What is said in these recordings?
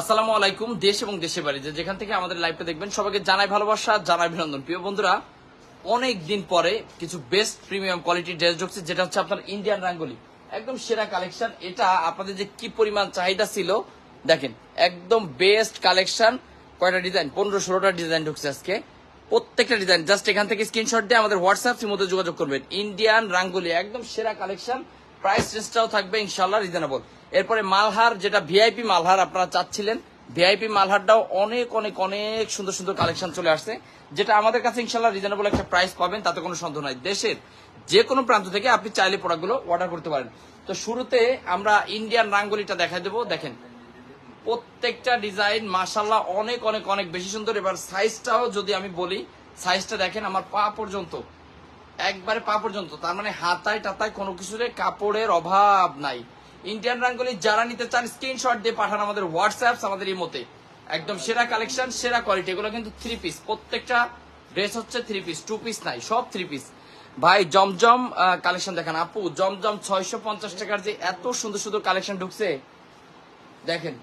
আসসালামু আলাইকুম, দেশ এবং দেশের বাড়ি যে যেখান থেকে আমাদের লাইভটা দেখবেন, সবাইকে জানাই ভালোবাসা, জানাই অভিনন্দন। প্রিয় বন্ধুরা, অনেক দিন পরে কিছু বেস্ট প্রিমিয়াম কোয়ালিটির ড্রেস ঢুকছে, যেটা হচ্ছে আপনার ইন্ডিয়ান রাঙ্গলি একদম সেরা কালেকশন এটা আপনাদের যে কি পরিমাণ চাহিদা ছিল, দেখেন, একদম বেস্ট কালেকশন কয়টা ডিজাইন পনেরো, ষোলোটা ডিজাইন ঢুকছে আজকে। প্রত্যেকটা ডিজাইন জাস্ট এখান থেকে স্ক্রিনশট দিয়ে আমাদের হোয়াটসঅ্যাপ মধ্যে যোগাযোগ করবেন। ইন্ডিয়ান রাঙ্গুলি একদম সেরা কালেকশন প্রাইস রেঞ্জটাও থাকবে ইনশাল্লাহ রিজনেবল এরপরে মালহার, যেটা ভিআইপি মালহার, আপনারা চাচ্ছিলেন ভিআইপি মালহারটাও অনেক অনেক অনেক সুন্দর সুন্দর কালেকশন চলে আসছে, যেটা আমাদের কাছে ইনশাল্লাহ রিজনেবল একটা প্রাইস পাবেন, তাতে কোনো সন্দেহ নাই। দেশের যে কোনো প্রান্ত থেকে আপনি চাইলে প্রোডাক্টগুলো অর্ডার করতে পারেন। তো শুরুতে আমরা ইন্ডিয়ান রাঙ্গুলিটা দেখা দেবো, দেখেন। প্রত্যেকটা ডিজাইন মাশাল্লাহ অনেক অনেক অনেক বেশি সুন্দর। এবার সাইজটাও যদি আমি বলি সাইজটা দেখেন, আমার পা পর্যন্ত। একবারে পা পর্যন্ত। তার মানে হাতায় টাতায় কোনো কিছুতে কাপড়ের অভাব নাই। ইন্ডিয়ান রাঙ্গুলি যারা নিতে চান স্ক্রিনশট দিয়ে পাঠান আমাদের হোয়াটসঅ্যাপ আমাদের ইমোতে। একদম সেরা কালেকশন সেরা কোয়ালিটি এগুলো কিন্তু থ্রি পিস প্রত্যেকটা ড্রেস হচ্ছে থ্রি পিস টু পিস নাই, সব থ্রি পিস ভাই, জমজম কালেকশন দেখেন। আপু, জমজম ছয়শো পঞ্চাশ টাকার যে এত সুন্দর সুন্দর কালেকশন ঢুকছে। দেখেন।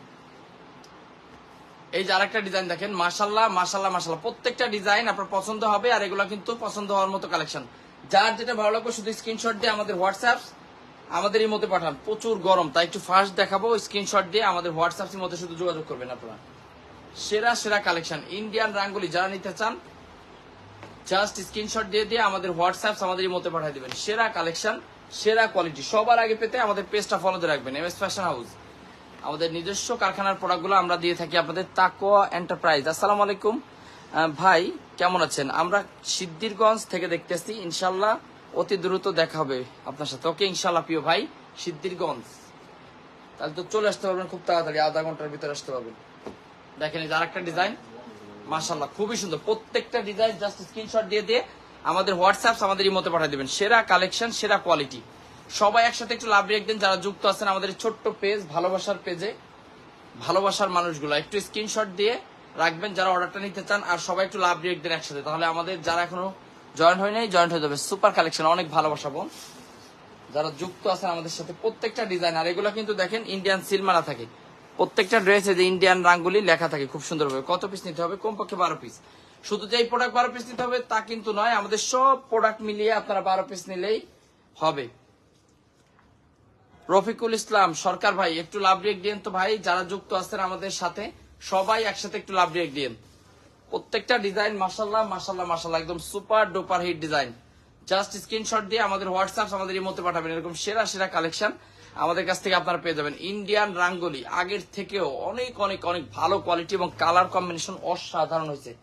এই যে আরেকটা ডিজাইন দেখেন। মাশাল্লাহ মাশাল্লাহ মাশাল্লাহ। প্রত্যেকটা ডিজাইন আপনার পছন্দ হবে আর এগুলো কিন্তু পছন্দ হওয়ার মতো কালেকশন যার যেটা ভালো লাগবে শুধু স্ক্রিনশট দিয়ে আমাদের হোয়াটসঅ্যাপ আমাদের এই মধ্যে পাঠান। প্রচুর গরম, তাই একটু ফার্স্ট দেখাবো স্ক্রিনশট দিয়ে আমাদের হোয়াটসঅ্যাপ এর মধ্যে শুধু যোগাযোগ করবেন আপনারা। সেরা সেরা কালেকশন ইন্ডিয়ান রাঙ্গুলি, যারা নিতে চান জাস্ট স্ক্রিনশট দিয়ে দিয়ে আমাদের হোয়াটসঅ্যাপ আমাদের এই মধ্যে পাঠিয়ে দিবেন। সেরা কালেকশন সেরা কোয়ালিটি সবার আগে পেতে আমাদের পেজটা ফলো দিয়ে রাখবেন এম এস ফ্যাশন হাউস আমাদের নিজস্ব কারখানার প্রোডাক্টগুলো আমরা দিয়ে থাকি আপনাদের তাকোয়া এন্টারপ্রাইজ আসসালামু আলাইকুম। ভাই, কেমন আছেন? আমরা সিদ্দিরগঞ্জ থেকে দেখতেছি। ইনশাল্লাহ অতি দ্রুত দেখা হবে আপনার সাথে। ওকে, ইনশাল্লাহ প্রিয় ভাই সিদ্দিরগঞ্জ তাহলে তো চলে আসতে পারবেন খুব তাড়াতাড়ি, আধা ঘণ্টার ভিতরে আসতে পারবেন। দেখেন এই আরেকটা ডিজাইন। মাশাল্লাহ খুবই সুন্দর। প্রত্যেকটা ডিজাইন জাস্ট স্ক্রিনশট দিয়ে দিয়ে আমাদের হোয়াটসঅ্যাপ আমাদের ইমোতে পাঠিয়ে দেবেন। সেরা কালেকশন, সেরা কোয়ালিটি। সবাই একসাথে একটু লাভ রেখে যারা যুক্ত আছেন আমাদের ছোট্ট পেজ, ভালোবাসার পেজে। ভালোবাসার মানুষগুলো, একটু স্ক্রিনশট দিয়ে রাখবেন যারা অর্ডারটা নিতে চান, আর সবাই একটু লাভ রেখ দেন একসাথে। তাহলে আমাদের যারা এখনও জয়েন হয় নাই জয়েন হয়ে যাবে। সুপার কালেকশন অনেক ভালোবাসা, বোন। যারা যুক্ত আছেন আমাদের সাথে, প্রত্যেকটা ডিজাইন আর এগুলো কিন্তু দেখেন ইন্ডিয়ান সিল মারা থাকে। প্রত্যেকটা ড্রেসে যে ইন্ডিয়ান রাঙ্গুলি লেখা থাকে, খুব সুন্দরভাবে। কত পিস নিতে হবে? কমপক্ষে বারো পিস শুধু যে এই প্রোডাক্ট বারো পিস নিতে হবে, তা কিন্তু নয়। আমাদের সব প্রোডাক্ট মিলিয়ে আপনারা বারো পিস নিলেই হবে। রফিকুল ইসলাম, সরকার ভাই, একটু লাভ রেক দিন তো ভাই, যারা যুক্ত আছেন আমাদের সাথে। সবাই একসাথে একটু লাভ রেক দিন প্রত্যেকটা ডিজাইন মাসাল্লাহ মাসাল্লাহ মাসাল্লাহ একদম super duper hit design just screenshot দিয়ে আমাদের হোয়াটসঅ্যাপ আমাদের মধ্যে পাঠাবেন। এরকম সেরা সেরা কালেকশন আমাদের কাছ থেকে আপনারা পেয়ে যাবেন। ইন্ডিয়ান রাঙ্গলি আগের থেকেও অনেক অনেক অনেক ভালো কোয়ালিটি এবং কালার কম্বিনেশন অসাধারণ হয়েছে।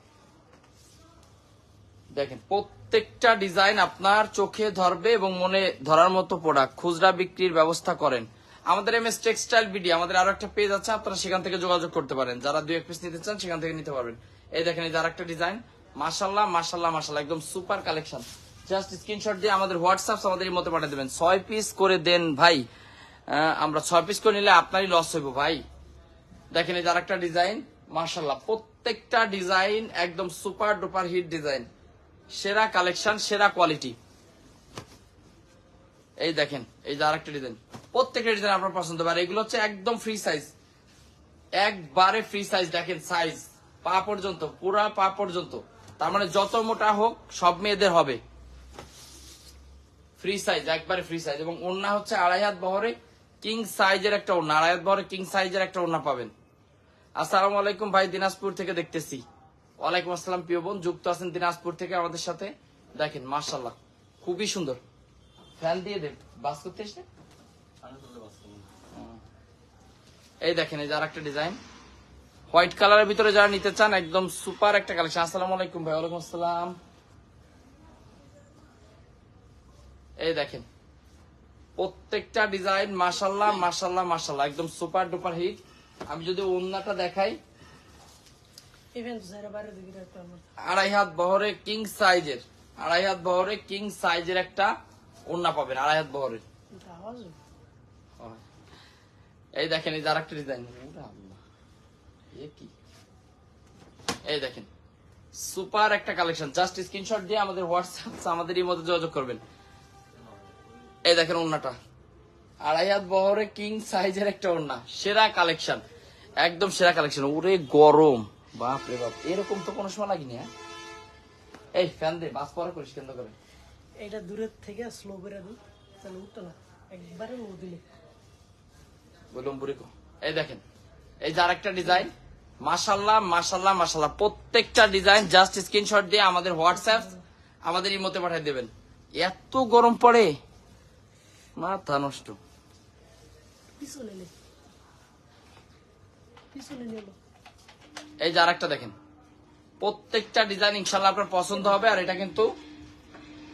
দেখেন, প্রত্যেকটা ডিজাইন আপনার চোখে ধরবে এবং মনে ধরার মতো প্রোডাক্ট খুচরা বিক্রির ব্যবস্থা করেন। আমাদের এম এস টেক্সটাইল বিডি আমাদের আরও একটা পেজ আছে, আপনারা সেখান থেকে যোগাযোগ করতে পারেন। যারা দুই এক পিস নিতে চান, সেখান থেকে নিতে পারবেন। এই দেখেন, এই যে আরেকটা ডিজাইন মাসাল্লাহ মাসাল্লাহ মাসাল্লাহ একদম সুপার কালেকশন জাস্ট স্ক্রিনশট দিয়ে আমাদের হোয়াটসঅ্যাপ আমাদের মতো পাঠিয়ে দেবেন। ছয় পিস করে দেন ভাই। আমরা ছয় পিস করে নিলে আপনারই লস হইব ভাই। দেখেন, এই যে আরেকটা ডিজাইন মাসাল্লাহ প্রত্যেকটা ডিজাইন একদম সুপার ডুপার হিট ডিজাইন সেরা কালেকশন সেরা কোয়ালিটি এই দেখেন, এই যে আরেকটা ডিজাইন প্রত্যেকটা ডিজাইন আপনার পছন্দ আর এগুলো হচ্ছে একদম ফ্রি সাইজ একবারে ফ্রি সাইজ দেখেন সাইজ পা পর্যন্ত, পুরা পা পর্যন্ত। তার মানে যত মোটা হোক, সব মেয়েদের হবে। ফ্রি সাইজ একবারে ফ্রি সাইজ এবং ওড়না হচ্ছে আড়াই হাত বহরে কিং সাইজের একটা ওড়না। আড়াই হাত বহরে কিং সাইজের একটা ওড়না পাবেন। আসসালামু আলাইকুম ভাই, দিনাজপুর থেকে দেখতেছি। ওয়ালাইকুম আসসালাম, প্রিয় বোন। যুক্ত আছেন দিনাজপুর থেকে আমাদের সাথে। দেখেন মার্শাল্লাহ খুবই সুন্দর। ফ্যান দিয়ে দেব বাস করতে এসে এই দেখেন এই যে আর একটা ডিজাইন হোয়াইট কালারের ভিতরে যারা নিতে চান একদম সুপার একটা কালেকশন আসসালামু আলাইকুম ভাই ওয়ালাইকুম আসসালাম। এই দেখেন প্রত্যেকটা ডিজাইন মাশাল্লাহ মাশাল্লাহ মাশাল্লাহ একদম সুপার ডুপার হিট আমি যদি ওন্নাটা দেখাই আড়াই হাত বহরে কিং সাইজের আড়াই হাত বহরে কিং সাইজের একটা ওন্না পাবেন আড়াই হাত বহরের। এই দেখেন, এই আরেকটা ডিজাইন এই দেখেন সুপার একটা কালেকশন জাস্ট স্ক্রিনশট দিয়ে আমাদের হোয়াটসঅ্যাপ আমাদের এই মধ্যে যোগাযোগ করবেন। এই দেখেন ওন্নাটা আড়াই হাত বহরে কিং সাইজের একটা ওন্না সেরা কালেকশন একদম সেরা কালেকশন ওরে গরম। বাপ রে বাপ। এরকম তো কোনো সময় লাগেনি হ্যাঁ? এই ফ্যান দে, বাস পরে করিস কেন্দ্র করে। এটা দূরের থেকে স্লো করে দিই তাহলে উঠতো না। একবারে লো দিলে। কো। এই দেখেন এই যে আরেকটা ডিজাইন মাশাল্লাহ মাশাল্লাহ মাশাল্লাহ প্রত্যেকটা ডিজাইন জাস্ট স্ক্রিনশট দিয়ে আমাদের হোয়াটসঅ্যাপ আমাদের ইমোতে পাঠিয়ে দেবেন। এত গরম পড়ে মাথা নষ্ট। এই যে আরেকটা দেখেন প্রত্যেকটা ডিজাইন ইনশাল্লাহ আপনার পছন্দ হবে আর এটা কিন্তু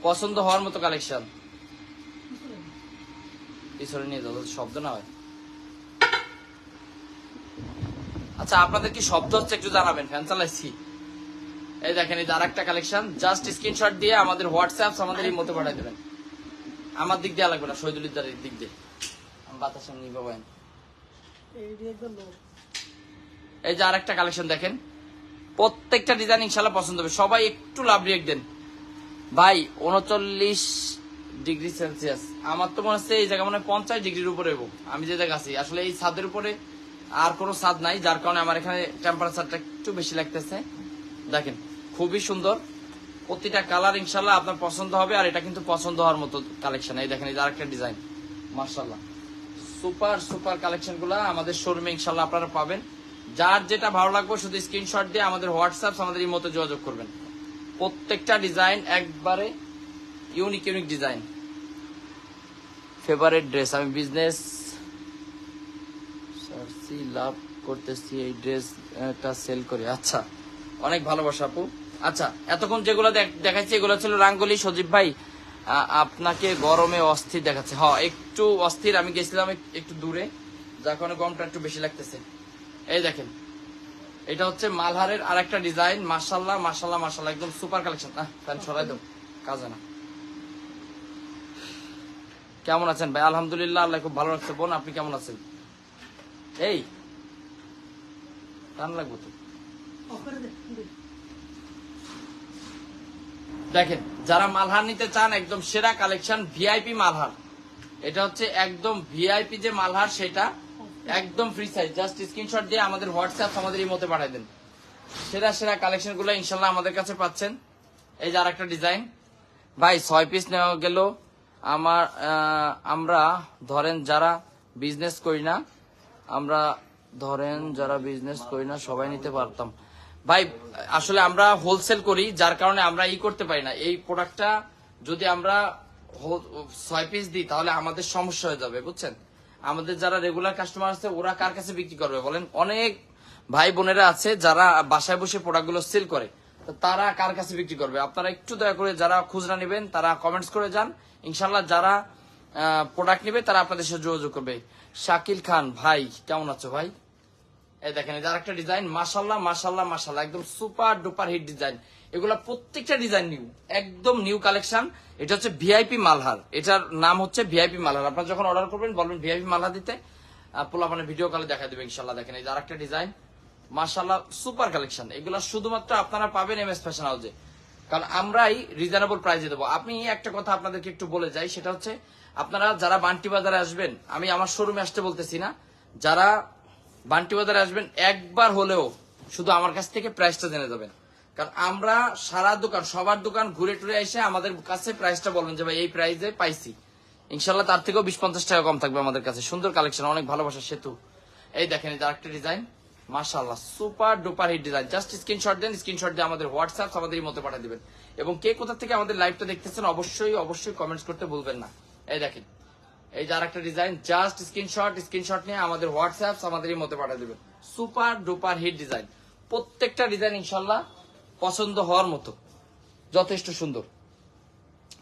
পছন্দ হওয়ার মতো কালেকশন পিছনে নিয়ে যাতে শব্দ না হয়। আচ্ছা আপনাদের কি শব্দ হচ্ছে একটু জানাবেন, ফ্যান চালাইছি। এই দেখেন, এই আরেকটা কালেকশন জাস্ট স্ক্রিনশট দিয়ে আমাদের হোয়াটসঅ্যাপ আমাদের এই মতো পাঠিয়ে দেবেন। আমার দিক দিয়ে লাগবে না শহীদুলিদারের দিক দিয়ে। বাতাসে নিয়ে পাবেন এই যে আরেকটা কালেকশন দেখেন। প্রত্যেকটা ডিজাইন ইনশাল্লাহ পছন্দ হবে। সবাই একটু লাভ রিয়েক্ট দেন। ভাই, উনচল্লিশ ডিগ্রি সেলসিয়াস। আমার তো মনে হচ্ছে এই জায়গা মনে হয় পঞ্চাশ ডিগ্রির উপরে আমি যে জায়গা আছি, আসলে এই ছাদের উপরে আর কোনো স্বাদ নাই, যার কারণে আমার এখানে টেম্পারেচারটা একটু বেশি লাগতেছে। দেখেন, খুবই সুন্দর। প্রতিটা কালার ইনশাল্লাহ আপনার পছন্দ হবে, আর এটা কিন্তু পছন্দ হওয়ার মতো কালেকশন এই দেখেন, এই যে আরেকটা ডিজাইন মার্শাল্লাহ সুপার সুপার কালেকশনগুলা আমাদের শোরুমে ইনশাল্লাহ আপনারা পাবেন। যার যেটা ভালো লাগবে শুধু স্ক্রিনশট দিয়ে আমাদের হোয়াটসঅ্যাপ আমাদের এই মতো যোগাযোগ করবেন। প্রত্যেকটা ডিজাইন একবারে unique unique design favourite dress আমি বিজনেস লাভ করতেছি, এই ড্রেসটা সেল করে। আচ্ছা অনেক ভালোবাসা আপু। আচ্ছা এতক্ষণ যেগুলো দেখাচ্ছি এগুলো ছিল রাঙ্গলি, সজীব ভাই আপনাকে গরমে অস্থির দেখাচ্ছে। হ, একটু অস্থির, আমি গেছিলাম একটু দূরে, যার কারণে গরমটা একটু বেশি লাগতেছে। এই দেখেন, এটা হচ্ছে মালহারের আরেকটা ডিজাইন মার্শাল্লাহ মার্শাল্লাহ মার্শাল্লাহ একদম সুপার কালেকশন ফ্যান সরাই দাও, কাজে না। কেমন আছেন ভাই? আলহামদুলিল্লাহ, আল্লাহ খুব ভালো লাগছে বোন, আপনি কেমন আছেন? এই, টান লাগবো তো। দেখেন, যারা মালহার নিতে চান, একদম সেরা কালেকশন ভিআইপি মালহার। এটা হচ্ছে একদম ভিআইপি যে মালহার, সেটা একদম ফ্রি সাইজ জাস্ট স্ক্রিনশট দিয়ে আমাদের হোয়াটসঅ্যাপ আমাদের এই মতে পাঠিয়ে দেন। সেরা সেরা কালেকশনগুলো ইনশাল্লাহ আমাদের কাছে পাচ্ছেন। এই যে আরেকটা ডিজাইন ভাই, ছয় পিস নেওয়া গেল। আমার আমরা, ধরেন যারা বিজনেস করি না আমরা ধরেন যারা বিজনেস করি না, সবাই নিতে পারতাম। ভাই, আসলে আমরা হোলসেল করি, যার কারণে আমরা ই করতে পারি না। এই প্রোডাক্টটা যদি আমরা ছয় পিস দিই, তাহলে আমাদের সমস্যা হয়ে যাবে, বুঝছেন? আমাদের যারা রেগুলার কাস্টমার আছে, ওরা কার কাছে বিক্রি করবে, বলেন? অনেক ভাই বোনেরা আছে, যারা বাসায় বসে প্রোডাক্টগুলো সেল করে তারা কার কাছে বিক্রি করবে? আপনারা একটু দয়া করে যারা খুচরা নেবেন, তারা কমেন্টস করে যান। ইনশাল্লাহ যারা প্রোডাক্ট নেবে, তারা আপনাদের সাথে যোগাযোগ করবে। শাকিল খান, ভাই, কেমন আছো ভাই? এই দেখেন, এই যে আরেকটা ডিজাইন মাশাল্লাহ মাশাল্লাহ মাশাল্লাহ একদম সুপার ডুপার হিট ডিজাইন এগুলা প্রত্যেকটা ডিজাইন নিউ একদম নিউ কালেকশন এটা হচ্ছে ভিআইপি মালহার। এটার নাম হচ্ছে ভিআইপি মালহার। আপনারা যখন অর্ডার করবেন, বলবেন ভিআইপি মালহার দিতে। পোলা মানে ভিডিও কলে দেখা দেবে ইনশাল্লাহ দেখেন, এই যে আরেকটা ডিজাইন মাশাল্লাহ সুপার কালেকশন এগুলা শুধুমাত্র আপনারা পাবেন এম এস ফ্যাশন হাউসে কারণ আমরাই রিজনেবল প্রাইসে দেবো। আপনি একটা কথা আপনাদেরকে একটু বলে যাই, সেটা হচ্ছে আপনারা যারা বান্টি বাজারে আসবেন, আমি আমার শোরুমে আসতে বলতেছি না, যারা বান্টি বাজারে আসবেন, একবার হলেও শুধু আমার কাছ থেকে প্রাইসটা জেনে যাবেন। কারণ আমরা সারা দোকান, সবার দোকান ঘুরে টুরে এসে আমাদের কাছে প্রাইসটা বলবেন যে, ভাই, এই প্রাইসে পাইছি। ইনশাল্লাহ তার থেকেও বিশ পঞ্চাশ টাকা কম থাকবে আমাদের কাছে। সুন্দর কালেকশন অনেক ভালোবাসা সেতু। এই দেখেন যে আরেকটা ডিজাইন মাশাল্লাহ super duper hit design just screenshot দেন স্ক্রিনশট দিয়ে আমাদের হোয়াটসঅ্যাপ আমাদের মতো পাঠিয়ে দিবেন। এবং কে কোথা থেকে আমাদের লাইভটা দেখতেছেন, অবশ্যই অবশ্যই কমেন্টস করতে ভুলবেন না। এই দেখেন। এই যে আরেকটা ডিজাইন জাস্ট স্ক্রিনশট স্ক্রিনশট নিয়ে আমাদের হোয়াটসঅ্যাপ আমাদের মতো পাঠিয়ে সুপার ডুপার হিট ডিজাইন প্রত্যেকটা ডিজাইন ইনশাল্লাহ পছন্দ হওয়ার মতো। যথেষ্ট সুন্দর।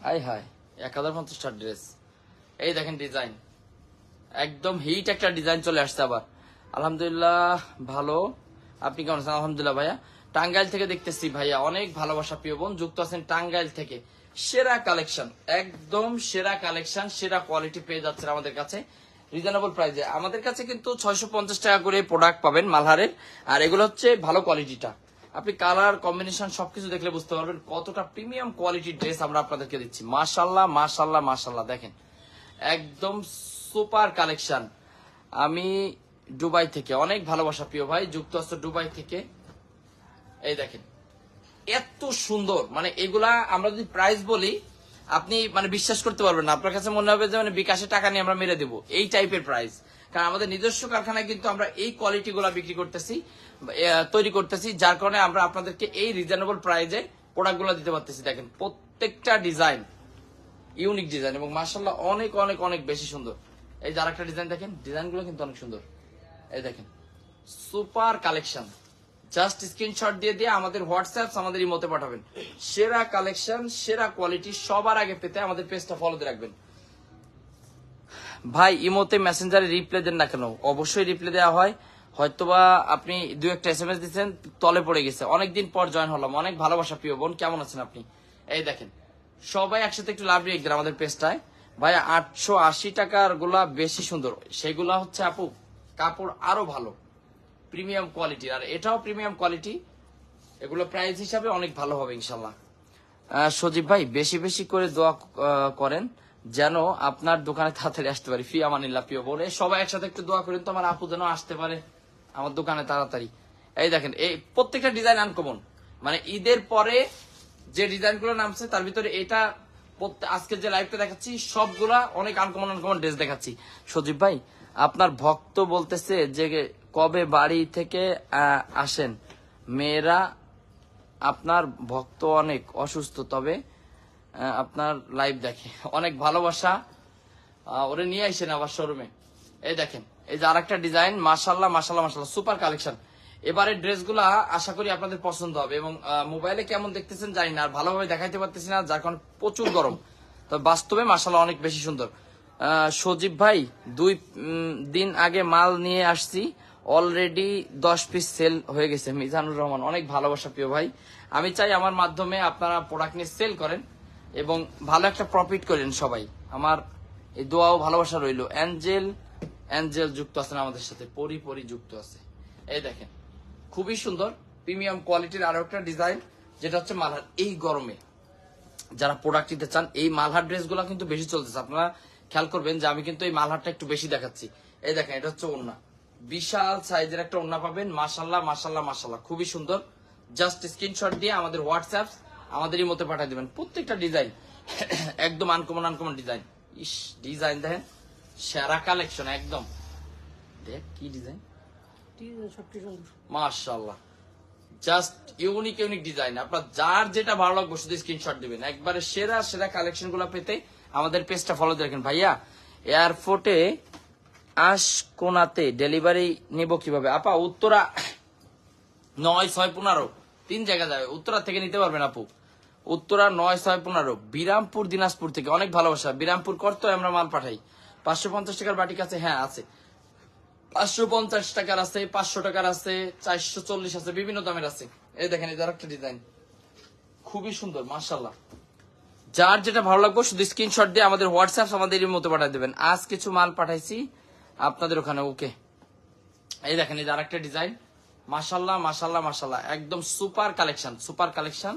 হাই হাই এক হাজার পঞ্চাশটা ড্রেস এই দেখেন ডিজাইন একদম হিট একটা ডিজাইন চলে আসছে আবার। আলহামদুলিল্লাহ, ভালো। আপনি কেমন আছেন? আলহামদুলিল্লাহ ভাইয়া। টাঙ্গাইল থেকে দেখতেছি ভাইয়া। অনেক ভালোবাসা প্রিয় বোন, যুক্ত আছেন টাঙ্গাইল থেকে। সেরা কালেকশন, একদম সেরা কালেকশন, সেরা কোয়ালিটি পেয়ে যাচ্ছেন আমাদের কাছে। রিজনেবল প্রাইসে আমাদের কাছে কিন্তু ছয়শো পঞ্চাশ টাকা করে প্রোডাক্ট পাবেন মালহারের। আর এগুলো হচ্ছে ভালো কোয়ালিটিটা আপনি কালার কম্বিনেশন সবকিছু দেখলে বুঝতে পারবেন কতটা প্রিমিয়াম কোয়ালিটির ড্রেস আমরা আপনাদেরকে দিচ্ছি। মাশাল্লাহ মাশাল্লাহ মাশাল্লাহ দেখেন, একদম সুপার কালেকশন আমি দুবাই থেকে, অনেক ভালোবাসা প্রিয় ভাই, যুক্তরাষ্ট্র দুবাই থেকে। এই দেখেন এত সুন্দর। মানে এগুলা আমরা যদি প্রাইস বলি, আপনি মানে বিশ্বাস করতে পারবেন না। আপনার কাছে মনে হবে যে মানে বিকাশে টাকা নিয়ে আমরা মেরে দেবো। এই টাইপের প্রাইস কারণ আমাদের নিজস্ব কারখানায় কিন্তু আমরা এই কোয়ালিটি গুলা বিক্রি করতেছি তৈরি করতেছি, যার কারণে আমরা আপনাদেরকে এই রিজনেবল প্রাইজে প্রোডাক্টগুলো দিতে পারতেছি। দেখেন, প্রত্যেকটা ডিজাইন ইউনিক ডিজাইন এবং মার্শাল্লাহ অনেক অনেক অনেক বেশি সুন্দর। এই যার একটা ডিজাইন দেখেন ডিজাইনগুলো কিন্তু অনেক সুন্দর। এই দেখেন সুপার কালেকশন জাস্ট স্ক্রিনশট দিয়ে দিয়ে আমাদের হোয়াটসঅ্যাপ আমাদের ইমোতে পাঠাবেন। সেরা কালেকশন সেরা কোয়ালিটি সবার আগে পেতে আমাদের পেজটা ফলো দিয়ে রাখবেন। ভাই, ইমোতে মেসেঞ্জারে রিপ্লে দেন না কেন? অবশ্যই রিপ্লে দেওয়া হয়। হয়তোবা আপনি দু একটা এস এম এস দিচ্ছেন, তলে পড়ে গেছে। অনেকদিন পর জয়েন হলাম। অনেক ভালোবাসা, প্রিয় বোন। কেমন আছেন আপনি? এই দেখেন, সবাই একসাথে একটু লাভ রেখে আমাদের পেজটায় ভাই, আটশো আশি টাকারগুলা বেশি সুন্দর। সেগুলা হচ্ছে আপু, কাপড় আরও ভালো। প্রিমিয়াম কোয়ালিটির আর এটাও প্রিমিয়াম কোয়ালিটি এগুলো প্রাইস হিসাবে অনেক ভালো হবে ইনশাল্লাহ সজীব ভাই, বেশি বেশি করে দোয়া করেন যেন আপনার দোকানে তাড়াতাড়ি আসতে পারি। ফি আমানিল্লা প্রিয় বলে সবাই একসাথে একটু দোয়া করেন তো আমার আপু যেন আসতে পারে আমার দোকানে তাড়াতাড়ি। এই দেখেন, এই প্রত্যেকটা ডিজাইন আনকমন মানে ঈদের পরে যে ডিজাইনগুলো নামছে, তার ভিতরে এটা আজকে যে লাইভটা দেখাচ্ছি, সবগুলা অনেক আনকমন আনকমন ড্রেস দেখাচ্ছি। সজীব ভাই, আপনার ভক্ত বলতেছে যে কবে বাড়ি থেকে আসেন। মেয়েরা আপনার ভক্ত অনেক, অসুস্থ, তবে আপনার লাইভ দেখে। অনেক ভালোবাসা ওরে নিয়ে আসেন আবার শোরুমে এই দেখেন, এই যে আর একটা ডিজাইন মাশাল্লাহ মাশাল্লাহ মাশাল্লাহ সুপার কালেকশন এবারে ড্রেসগুলা আশা করি আপনাদের পছন্দ হবে এবং মোবাইলে কেমন দেখতেছেন জানি না, আর ভালোভাবে দেখাইতে পারতেছি না, যার কারণে প্রচুর গরম। তবে বাস্তবে মাশাল্লাহ অনেক বেশি সুন্দর। সজীব ভাই, দুই দিন আগে মাল নিয়ে আসছি। অলরেডি দশ পিস সেল হয়ে গেছে, মিজানুর রহমান। অনেক ভালোবাসা, প্রিয় ভাই। আমি চাই আমার মাধ্যমে আপনারা প্রোডাক্ট নিয়ে সেল করেন এবং ভালো একটা প্রফিট করেন সবাই। আমার এই দোয়াও ভালোবাসা রইল। অ্যাঞ্জেল অ্যাঞ্জেল যুক্ত আছেন আমাদের সাথে। পরি পরি যুক্ত আছে। এই দেখেন, খুবই সুন্দর প্রিমিয়াম কোয়ালিটির আরও একটা ডিজাইন যেটা হচ্ছে মালহার এই গরমে। যারা প্রোডাক্ট নিতে চান, এই মালহার ড্রেসগুলো কিন্তু বেশি চলতেছে। আপনারা খেয়াল করবেন যে আমি কিন্তু এই মালহারটা একটু বেশি দেখাচ্ছি। এই দেখেন, এটা হচ্ছে ওন্না বিশাল সাইজের একটা ওন্না পাবেন। মাসাল্লাহ মাসাল্লাহ মাসাল্লাহ খুবই সুন্দর। জাস্ট স্ক্রিনশট দিয়ে আমাদের হোয়াটসঅ্যাপ আমাদেরই মতো পাঠিয়ে দেবেন। প্রত্যেকটা ডিজাইন একদম আনকমন আনকমন ডিজাইন ইস ডিজাইন দেখেন, সেরা কালেকশন একদম। দেখ, কি ডিজাইন মাশাল্লাহ জাস্ট ইউনিক ইউনিক ডিজাইন আপনার যার যেটা ভালো লাগবে শুধু স্ক্রিনশট দিবেন। একবারে সেরা সেরা কালেকশনগুলো পেতে আমাদের পেজটা ফলো দিয়ে রাখেন। ভাইয়া এয়ারপোর্টে আশকোনাতে ডেলিভারি নিব কীভাবে? আপা, উত্তরা নয় ছয় পনেরো। তিন জায়গা যাবে উত্তরা থেকে নিতে পারবেন আপু। উত্তরা নয় ছয় পনেরো। বিরামপুর, দিনাজপুর থেকে। অনেক ভালোবাসা। বিরামপুর করতো আমরা মাল পাঠাই। পাঁচশো পঞ্চাশ টাকার বাটি কাছে হ্যাঁ আছে। পাঁচশো পঞ্চাশ টাকার আছে, পাঁচশো টাকার আছে, চারশো চল্লিশ আছে, বিভিন্ন দামের আছে। এই দেখেন, এই একটা ডিজাইন খুবই সুন্দর মার্শাল্লাহ যার যেটা ভালো লাগবে, শুধু স্ক্রিনশট দিয়ে আমাদের হোয়াটসঅ্যাপ আমাদের মতো পাঠিয়ে দেবেন। আজ কিছু মাল পাঠাইছি। আপনাদের ওখানে ওকে এই দেখেন, এই আর একটা ডিজাইন মাসাল্লাহ মাসাল্লাহ মাসাল্লাহ একদম super collection super collection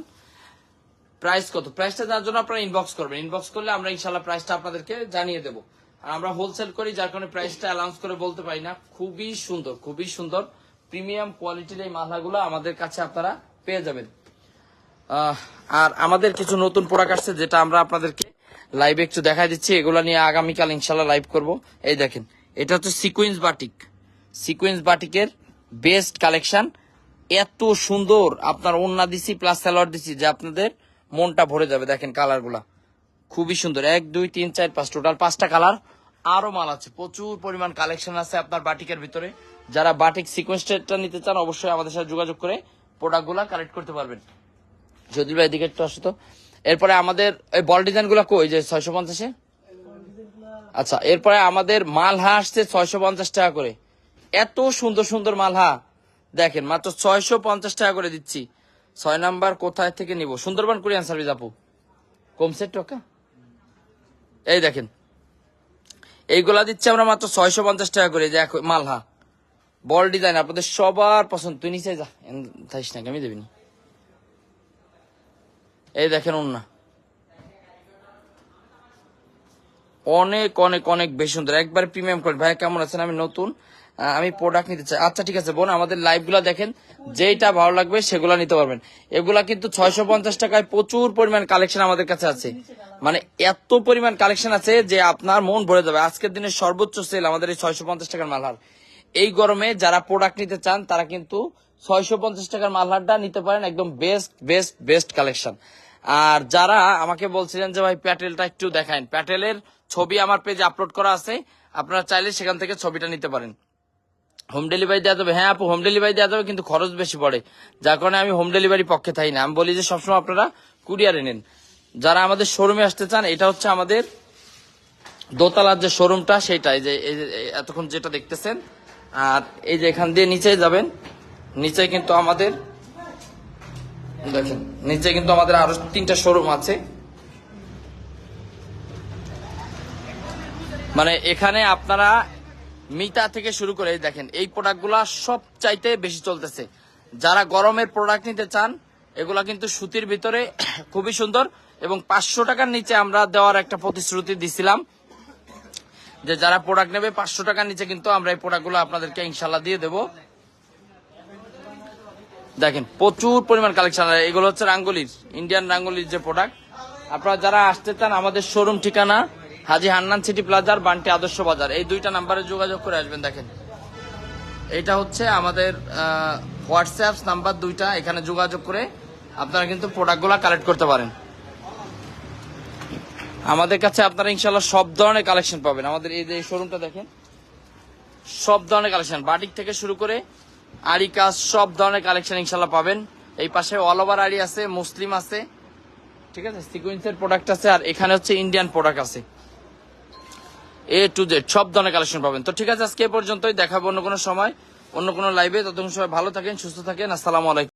price কত? প্রাইসটা জানার জন্য আপনারা ইনবক্স করবেন। ইনবক্স করলে আমরা ইনশাল্লাহ প্রাইসটা আপনাদেরকে জানিয়ে দেবো। আর আমরা হোলসেল করি, যার কারণে প্রাইসটা অ্যালাউন্স করে বলতে পারি না। খুবই সুন্দর খুবই সুন্দর। প্রিমিয়াম কোয়ালিটির এই মালাগুলো আমাদের কাছে আপনারা পেয়ে যাবেন। আর আমাদের কিছু নতুন প্রোডাক্ট আসছে, যেটা আমরা আপনাদেরকে লাইভে একটু দেখাই দিচ্ছি। এগুলো নিয়ে আগামীকাল ইনশাল্লাহ লাইভ করব। এই দেখেন এটা হচ্ছে সিকুয়েন্স বাটিক সিকুয়েন্স বাটিকের বেস্ট কালেকশন এত সুন্দর আপনার ওন্না দিছি প্লাস স্যালোয়ার দিছি যে আপনাদের মনটা ভরে যাবে দেখেন কালারগুলা খুবই সুন্দর। এক, দুই, তিন, চার, পাঁচ টোটাল পাঁচটা কালার আরও মাল আছে। প্রচুর পরিমাণ কালেকশন আছে আপনার বাটিকের ভিতরে। যারা বাটিক সিকোয়েন্সটা নিতে চান অবশ্যই আমাদের সাথে যোগাযোগ করে প্রোডাক্টগুলা কালেক্ট করতে পারবেন। যদি ভাই এদিকে একটু আসতো এরপরে আমাদের, এই বল ডিজাইনগুলা কই? যে ছয়শো পঞ্চাশে? আচ্ছা এরপরে আমাদের মালহা আসছে ছয়শো পঞ্চাশ টাকা করে। এত সুন্দর সুন্দর মালহা। দেখেন, মাত্র ছয়শো পঞ্চাশ টাকা করে দিচ্ছি। ছয় নাম্বার কোথায় থেকে নিব? সুন্দরবন কুরিয়ান সার্ভিস আপু। কমছে টাকা? এই দেখেন। এইগুলা দিচ্ছি আমরা মাত্র ছয়শো পঞ্চাশ টাকা করে এক মালহা। বল ডিজাইন, আপনাদের সবার পছন্দ। তুই নিচে যা। থাকিস না, আমি দেবিনি। এই দেখেন না অনেক অনেক অনেক বেশি সুন্দর। একবার প্রিমিয়াম কোয়ালিটি ভাই কেমন আছেন? আমি নতুন। আমি প্রোডাক্ট নিতে চাই। আচ্ছা ঠিক আছে, বোন, আমাদের লাইভগুলা দেখেন। যেটা ভালো লাগবে, সেগুলা নিতে পারবেন। এগুলা কিন্তু ছয়শো পঞ্চাশ টাকায় প্রচুর পরিমাণ কালেকশন আমাদের কাছে আছে। মানে এত পরিমাণ কালেকশন আছে যে আপনার মন ভরে যাবে। আজকের দিনের সর্বোচ্চ সেল আমাদের এই ছয়শো পঞ্চাশ টাকার মালহার। এই গরমে যারা প্রোডাক্ট নিতে চান, তারা কিন্তু ছয়শো পঞ্চাশ টাকার মালহারটা নিতে পারেন একদম বেস্ট বেস্ট বেস্ট কালেকশন আর যারা আমাকে বলছিলেন যে, ভাই, প্যাটেলটা একটু দেখান। প্যাটেলের ছবি আমার পেজে আপলোড করা আছে। আপনারা চাইলে সেখান থেকে ছবিটা নিতে পারেন। হোম ডেলিভারি দেওয়া যাবে। হ্যাঁ আপু হোম ডেলিভারি দেওয়া যাবে, কিন্তু খরচ বেশি পড়ে। যার কারণে আমি হোম ডেলিভারি পক্ষে থাকি না। আমি বলি যে সবসময় আপনারা কুরিয়ারে নেন। যারা আমাদের শোরুমে আসতে চান, এটা হচ্ছে আমাদের দোতলার যে শোরুমটা সেটা এই যে এই যে এতক্ষণ যেটা দেখতেছেন, আর এই যে এখান দিয়ে নিচে যাবেন। নিচে কিন্তু আমাদের, দেখেন, নিচে কিন্তু আমাদের আরও তিনটা শোরুম আছে। মানে এখানে আপনারা মিতা থেকে শুরু করে দেখেন, এই প্রোডাক্টগুলা সব চাইতে বেশি চলতেছে। যারা গরমের প্রোডাক্ট নিতে চান, এগুলা কিন্তু সুতির ভিতরে খুবই সুন্দর এবং পাঁচশো টাকার নিচে আমরা দেওয়ার একটা প্রতিশ্রুতি দিছিলাম যে যারা প্রোডাক্ট নেবে, পাঁচশো টাকার নিচে কিন্তু আমরা এই প্রোডাক্টগুলো আপনাদেরকে ইনশাল্লাহ দিয়ে দেবো। দেখেন, প্রচুর পরিমাণ কালেকশন এগুলো হচ্ছে রাঙ্গুলির ইন্ডিয়ান রাঙ্গুলির যে প্রোডাক্ট আপনারা যারা আসতে চান, আমাদের শোরুম ঠিকানা হাজি হান্নান সিটি প্লাজার বান্টি আদর্শ বাজার। এই দুইটা নাম্বারে যোগাযোগ করে আসবেন, দেখেন। এটা হচ্ছে আমাদের হোয়াটসঅ্যাপ নাম্বার দুইটা, এখানে যোগাযোগ করে আপনারা কিন্তু প্রোডাক্টগুলো কালেক্ট করতে পারেন। আমাদের কাছে আপনারা ইনশাল্লাহ সব ধরনের কালেকশন পাবেন। আমাদের এই যে শোরুমটা দেখেন, সব ধরনের কালেকশন। বাটিক থেকে শুরু করে আড়ি কাজ সব ধরনের কালেকশন ইনশাল্লাহ পাবেন। এই পাশে অল ওভার আড়ি আছে, মুসলিম আছে, ঠিক আছে? সিকুয়েন্সের প্রোডাক্ট আছে, আর এখানে হচ্ছে ইন্ডিয়ান প্রোডাক্ট আছে। এ টু জেড সব ধরনের কালেকশন পাবেন। তো ঠিক আছে, আজকে এ পর্যন্তই। দেখাবো অন্য কোনো সময়, অন্য কোনো লাইভে ততক্ষণ সময় ভালো থাকেন, সুস্থ থাকেন। আসসালামু আলাইকুম।